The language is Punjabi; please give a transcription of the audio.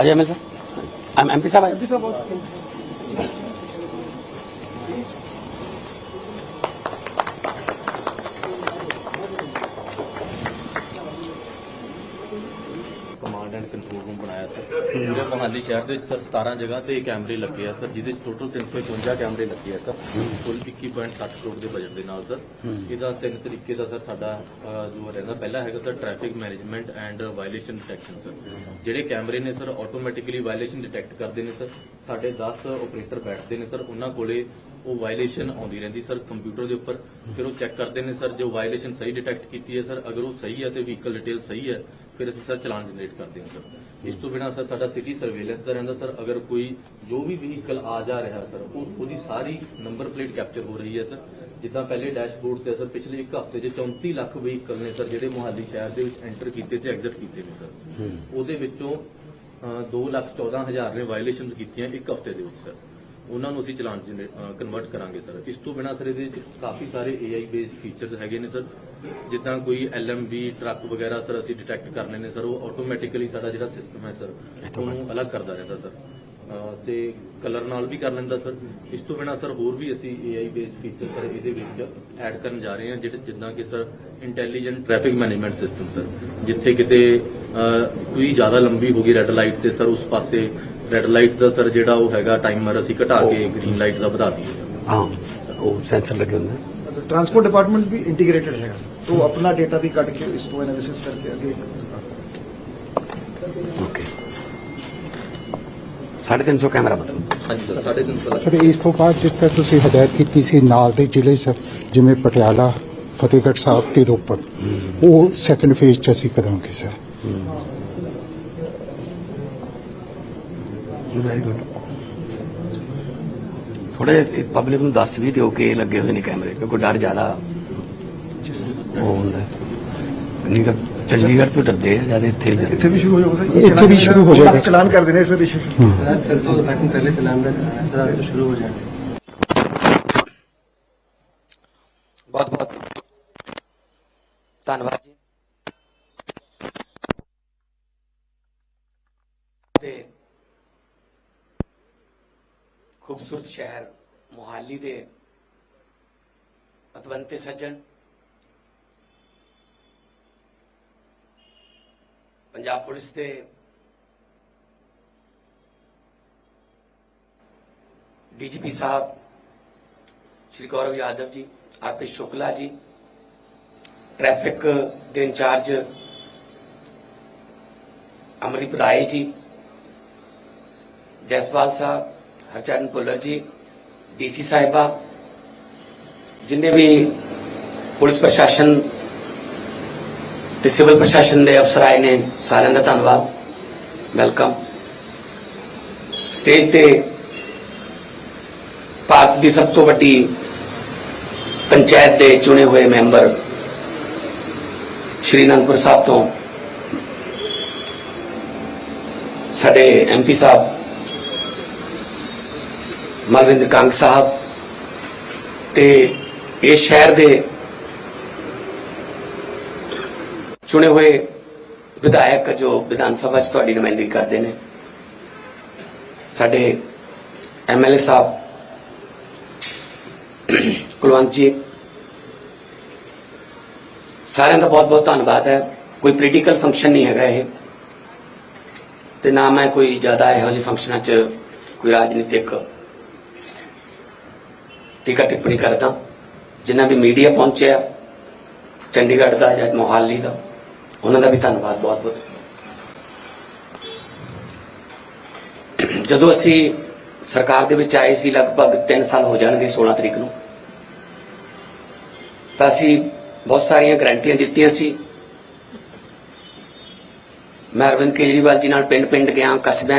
ਅਜੇ ਮੈਂ ਸਰ ਐਮ ਐਮਪੀ ਸਾਹਿਬ ਕੰਟਰੋਲ ਰੂਮ ਬਣਾਇਆ ਸਰ। ਪੂਰੇ ਮੋਹਾਲੀ ਸ਼ਹਿਰ ਦੇ ਵਿੱਚ ਸਰ 17 ਜਗ੍ਹਾ ਤੇ ਕੈਮਰੇ ਲੱਗੇ ਆ ਸਰ ਜਿਹਦੇ ਟੋਟਲ 351 ਕੈਮਰੇ ਲੱਗੇ ਆ ਸਰ। ਕੁੱਲ 21.7 ਕਰੋੜ ਦੇ ਬਜਟ ਦੇ ਨਾਲ ਸਰ। ਇਹਦਾ ਤਿੰਨ ਤਰੀਕੇ ਦਾ ਸਰ ਸਾਡਾ ਅਹ, ਜੋ ਰਹਿੰਦਾ ਪਹਿਲਾ ਹੈਗਾ sir traffic management and violation detection sir. ਜਿਹੜੇ ਕੈਮਰੇ ਨੇ ਸਰ ਆਟੋਮੈਟਿਕਲੀ ਵਾਇਲੇਸ਼ਨ ਡਿਟੈਕਟ ਕਰਦੇ ਨੇ ਸਰ। ਸਾਡੇ 10 ਆਪਰੇਟਰ ਬੈਠਦੇ ਨੇ ਸਰ ਉਹਨਾਂ ਕੋਲੇ ਉਹ ਵਾਇਲੇਸ਼ਨ ਆਉਂਦੀ ਰਹਿੰਦੀ ਸਰ ਕੰਪਿਊਟਰ ਦੇ ਉੱਪਰ। ਫਿਰ ਉਹ ਚੈੱਕ ਕਰਦੇ ਨੇ ਸਰ ਜੋ ਵਾਇਲੇਸ਼ਨ ਸਹੀ ਡਿਟੈਕਟ ਕੀਤੀ ਹੈ ਸਰ ਅਗਰ ਉਹ ਸਹੀ ਹੈ ਤੇ ਵਹੀਕਲ ਡਿਟੇਲ ਸਹੀ ਹੈ ਫਿਰ ਅਸੀਂ ਸਰ ਚਲਾਨ ਜਨਰੇਟ ਕਰਦੇ ਹਾਂ ਸਰ। ਇਸ ਤੋਂ ਬਿਨਾਂ ਸਰ ਸਾਡਾ ਸਿਟੀ ਸਰਵੇਲੈਂਸ ਦਾ ਰਹਿੰਦਾ ਸਰ। ਅਗਰ ਕੋਈ ਜੋ ਵੀ ਵਹੀਕਲ ਆ ਜਾ ਰਿਹਾ ਸਰ ਉਹ ਉਹਦੀ ਸਾਰੀ ਨੰਬਰ ਪਲੇਟ ਕੈਪਚਰ ਹੋ ਰਹੀ ਹੈ ਸਰ। ਜਿੱਦਾਂ ਪਹਿਲੇ ਡੈਸ਼ਬੋਰਡ ਤੇ ਸਰ ਪਿਛਲੇ ਇੱਕ ਹਫ਼ਤੇ 'ਚ 34 ਲੱਖ ਵਹੀਕਲ ਨੇ ਸਰ ਜਿਹੜੇ ਮੁਹਾਲੀ ਸ਼ਹਿਰ ਦੇ ਵਿੱਚ ਐਂਟਰ ਕੀਤੇ ਤੇ ਐਗਜ਼ਿਟ ਕੀਤੇ ਨੇ ਸਰ। ਉਹਦੇ ਵਿੱਚੋਂ 2 ਲੱਖ 14 ਹਜ਼ਾਰ ਨੇ ਵਾਇਲੇਸ਼ਨਸ ਕੀਤੀਆਂ ਇੱਕ ਹਫ਼ਤੇ ਦੇ ਵਿੱਚ ਸਰ। ਉਹਨਾਂ ਨੂੰ ਅਸੀਂ ਚਲਾਨ ਕਨਵਰਟ ਕਰਾਂਗੇ ਸਰ। ਇਸ ਤੋਂ ਬਿਨਾਂ ਸਰ ਇਹਦੇ ਵਿੱਚ ਕਾਫੀ ਸਾਰੇ AI ਬੇਸਡ ਫੀਚਰਸ ਹੈਗੇ ਨੇ ਸਰ। ਜਿੱਦਾਂ ਕੋਈ ਐਲਐਮਵੀ ਟਰੱਕ ਵਗੈਰਾ ਸਰ ਅਸੀਂ ਡਿਟੈਕਟ ਕਰਨੇ ਨੇ ਸਰ ਉਹ ਆਟੋਮੈਟਿਕਲੀ ਸਾਡਾ ਜਿਹੜਾ ਸਿਸਟਮ ਹੈ ਸਰ ਉਹਨੂੰ ਅਲੱਗ ਕਰਦਾ ਰਹਿੰਦਾ ਸਰ। ਤੇ ਕਲਰ ਨਾਲ ਵੀ ਕਰ ਲੈਂਦਾ ਸਰ। ਇਸ ਤੋਂ ਬਿਨਾ ਸਰ ਹੋਰ ਵੀ ਅਸੀਂ AI ਬੇਸਡ ਫੀਚਰ ਸਰ ਇਹਦੇ ਵਿੱਚ ਐਡ ਕਰਨ ਜਾ ਰਹੇ ਹਾਂ ਜਿਹੜੇ ਜਿੱਦਾਂ ਕਿ sir intelligent traffic management system sir ਜਿੱਥੇ ਕਿਤੇ ਕੋਈ ਜ਼ਿਆਦਾ ਲੰਬੀ ਹੋ ਗਈ ਰੈੱਡ ਲਾਈਟ ਤੇ ਸਰ ਉਸ ਪਾਸੇ ਰੈੱਡ ਲਾਈਟ ਦਾ ਸਰ ਜਿਹੜਾ ਉਹ ਹੈਗਾ ਟਾਈਮਰ ਅਸੀਂ ਘਟਾ ਕੇ ਗ੍ਰੀਨ ਲਾਈਟ ਦਾ ਵਧਾ ਦਈਏ ਹਾਂ ਉਹ ਸੈਂਸਰ ਲੱਗੇ ਹੁੰਦੇ ਟਰਾਂਸਪੋਰਟ ਡਿਪਾਰਟਮੈਂਟ ਵੀ ਇੰਟੀਗ੍ਰੇਟਡ ਹੈਗਾ ਤੋਂ ਆਪਣਾ ਡਾਟਾ ਵੀ ਕੱਢ ਕੇ ਇਸ ਤੋਂ ਐਨਾਲਿਸਿਸ ਕਰਕੇ ਅੱਗੇ ਓਕੇ 350 ਕੈਮਰਾ ਬਤਲ ਸਰ ਇਸ ਤੋਂ ਬਾਅਦ ਜਿਸ ਤਰ੍ਹਾਂ ਤੁਸੀਂ ਹਦਾਇਤ ਕੀਤੀ ਸੀ ਨਾਲ ਦੇ ਜ਼ਿਲ੍ਹੇ ਸਭ ਜਿਵੇਂ ਪਟਿਆਲਾ ਫਤਿਹਗੜ੍ਹ ਸਾਹਿਬ ਤੇ ਰੋਪੜ ਉਹ ਸੈਕੰਡ ਫੇਜ਼ ਚ ਅਸੀਂ ਕਰਾਂਗੇ ਸਰ। ਥੋੜੇ ਪਬਲਿਕ ਨੂੰ ਦੱਸ ਵੀ ਦਿਓ ਕਿ ਲੱਗੇ ਹੋਏ ਨੇ ਕੈਮਰੇ ਕਿਉਂਕਿ ਡਰ ਜ਼ਿਆਦਾ। ਉਹ ਹੁੰਦਾ ਹੈ। ਨਹੀਂ ਤਾਂ ਚੰਡੀਗੜ੍ਹ ਤੋਂ ਡਰਦੇ ਆ ਜ਼ਿਆਦਾ ਇੱਥੇ ਇੱਥੇ ਵੀ ਸ਼ੁਰੂ ਹੋ ਜਾਊਗਾ ਸਰ ਇੱਥੇ ਵੀ ਸ਼ੁਰੂ ਹੋ ਜਾਏਗਾ। ਚਲਾਨ ਕਰ ਦੇਣੇ ਸਰ ਇਸ਼ੂ ਬਹੁਤ ਬਹੁਤ ਧੰਨਵਾਦ ਜੀ। ਤੇ ਖੂਬਸੂਰਤ ਸ਼ਹਿਰ ਮੋਹਾਲੀ ਦੇ ਪਤਵੰਤੇ ਸੱਜਣ ਪੰਜਾਬ ਪੁਲਿਸ ਦੇ ਡੀਜੀਪੀ ਸਾਹਿਬ, ਸ਼੍ਰੀ ਗੌਰਵ ਯਾਦਵ ਜੀ ਆਰਪੀ ਸ਼ੁਕਲਾ ਜੀ, ਟ੍ਰੈਫਿਕ ਦੇ ਇੰਚਾਰਜ ਅਮਰਿਤ ਰਾਏ ਜੀ, ਜੈਸਵਾਲ ਸਾਹਿਬ, ਹਰਚਰਨ ਭੁੱਲਰ ਜੀ, ਡੀਸੀ ਸਾਹਿਬਾ, ਜਿੰਨੇ ਵੀ ਪੁਲਿਸ ਪ੍ਰਸ਼ਾਸਨ ਤੇ ਸਿਵਲ ਪ੍ਰਸ਼ਾਸਨ ਦੇ ਅਫਸਰ ਆਏ ਨੇ, ਸਾਰਿਆਂ ਦਾ ਧੰਨਵਾਦ। ਵੈਲਕਮ ਸਟੇਜ ਤੇ ਭਾਰਤ ਦੀ ਸਭ ਤੋਂ ਵੱਡੀ ਪੰਚਾਇਤ ਦੇ ਚੁਣੇ ਹੋਏ ਮੈਂਬਰ ਸ਼੍ਰੀ ਅਨੰਦਪੁਰ ਸਾਹਿਬ ਤੋਂ ਸਾਡੇ ਐਮਪੀ ਸਾਹਿਬ, ਮਲਵਿੰਦਰ ਕੰਗ ਸਾਹਿਬ ਤੇ ਇਸ ਸ਼ਹਿਰ ਦੇ ਚੁਣੇ ਹੋਏ ਵਿਧਾਇਕ ਜੋ ਵਿਧਾਨ ਸਭਾ 'ਚ ਤੁਹਾਡੀ ਨੁਮਾਇੰਦਗੀ ਕਰਦੇ ਨੇ। ਸਾਡੇ ਐਮਐਲਏ ਸਾਹਿਬ ਕੁਲਵੰਤ ਜੀ, ਸਾਰਿਆਂ ਦਾ ਬਹੁਤ ਬਹੁਤ ਧੰਨਵਾਦ ਹੈ। ਕੋਈ ਪੋਲੀਟੀਕਲ ਫੰਕਸ਼ਨ ਨਹੀਂ ਹੈਗਾ ਇਹ। ਤੇ ਨਾ ਮੈਂ ਕੋਈ ਜ਼ਿਆਦਾ ਇਹੋ ਜਿਹੇ ਫੰਕਸ਼ਨਾਂ 'ਚ ਕੋਈ ਰਾਜਨੀਤਿਕ ਟਿਕਟ ਟਿੱਪਣੀ ਕਰਦਾ। ਜਿੰਨਾ ਵੀ ਮੀਡੀਆ ਪਹੁੰਚਿਆ, ਚੰਡੀਗੜ੍ਹ ਦਾ ਜਾਂ ਮੋਹਾਲੀ ਦਾ। ਉਹਨਾਂ ਦਾ ਵੀ ਧੰਨਵਾਦ, ਬਹੁਤ ਬਹੁਤ। ਜਦੋਂ ਅਸੀਂ ਸਰਕਾਰ ਦੇ ਵਿੱਚ ਆਏ ਸੀ, ਲਗਭਗ 3 ਸਾਲ ਹੋ ਜਾਣਗੇ 16 ਤਰੀਕ ਨੂੰ, ਤਾਂ ਅਸੀਂ ਬਹੁਤ ਸਾਰੀਆਂ ਗਰੰਟੀਆਂ ਦਿੱਤੀਆਂ ਸੀ। ਮੈਂ ਅਰਵਿੰਦ ਕੇਜਰੀਵਾਲ ਜੀ ਨਾਲ ਪਿੰਡ ਪਿੰਡ ਗਿਆ ਕਸਬਿਆਂ